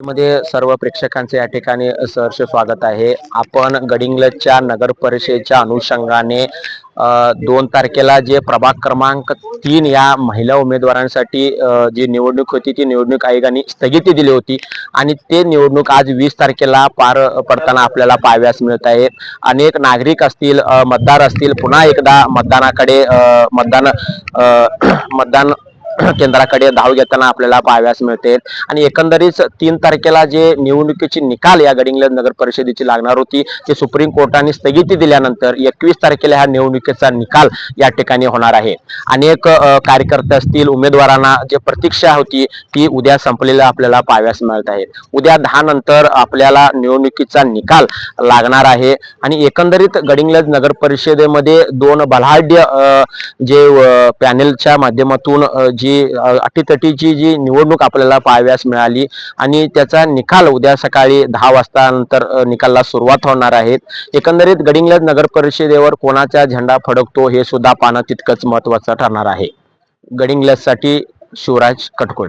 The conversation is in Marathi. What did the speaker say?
मध्ये सर्व प्रेक्षकांचे या ठिकाणी सहर्ष स्वागत आहे. आपण गडिंग्लजच्या नगर परिषदेच्या अनुषंगाने दोन तारखेला जे प्रभाग क्रमांक तीन या महिला उमेदवारांसाठी जी निवडणूक होती ती निवडणूक आयोगाने स्थगिती दिली होती. आणि ते निवडणूक आज वीस तारखेला पार पडताना आपल्याला पाहाव्यास मिळत आहे. अनेक नागरिक असतील मतदार असतील पुन्हा एकदा मतदानाकडे मतदान मतदान केंद्राकडे धाव घेताना आपल्याला पाहाव्यास मिळते. आणि एकंदरीत तीन तारखेला जे निवडणुकीची निकाल या गडिंगलज नगर परिषदेची लागणार होती ते सुप्रीम कोर्टाने स्थगिती दिल्यानंतर एकवीस तारखेला ह्या निवडणुकीचा निकाल या ठिकाणी होणार आहे. अनेक कार्यकर्ते असतील उमेदवारांना जे प्रतीक्षा होती ती उद्या संपलेलं आपल्याला पाहाव्यास मिळत आहे. उद्या दहा नंतर आपल्याला निवडणुकीचा निकाल लागणार आहे. आणि एकंदरीत गडिंगलज नगर परिषदेमध्ये दोन बलाढ्य जे पॅनेलच्या माध्यमातून जे जी अटीतटीची जी निवडणूक आपल्याला पाहाव्यास मिळाली आणि त्याचा निकाल उद्या सकाळी दहा वाजता नंतर निकालला सुरुवात होणार आहे एकंदरीत गडिंग्लज नगर परिषदेवर कोणाचा झेंडा फडकतो हे सुद्धा पाहणं तितकंच महत्वाचं ठरणार आहे. गडिंग्लजसाठी Shivraj Katkol.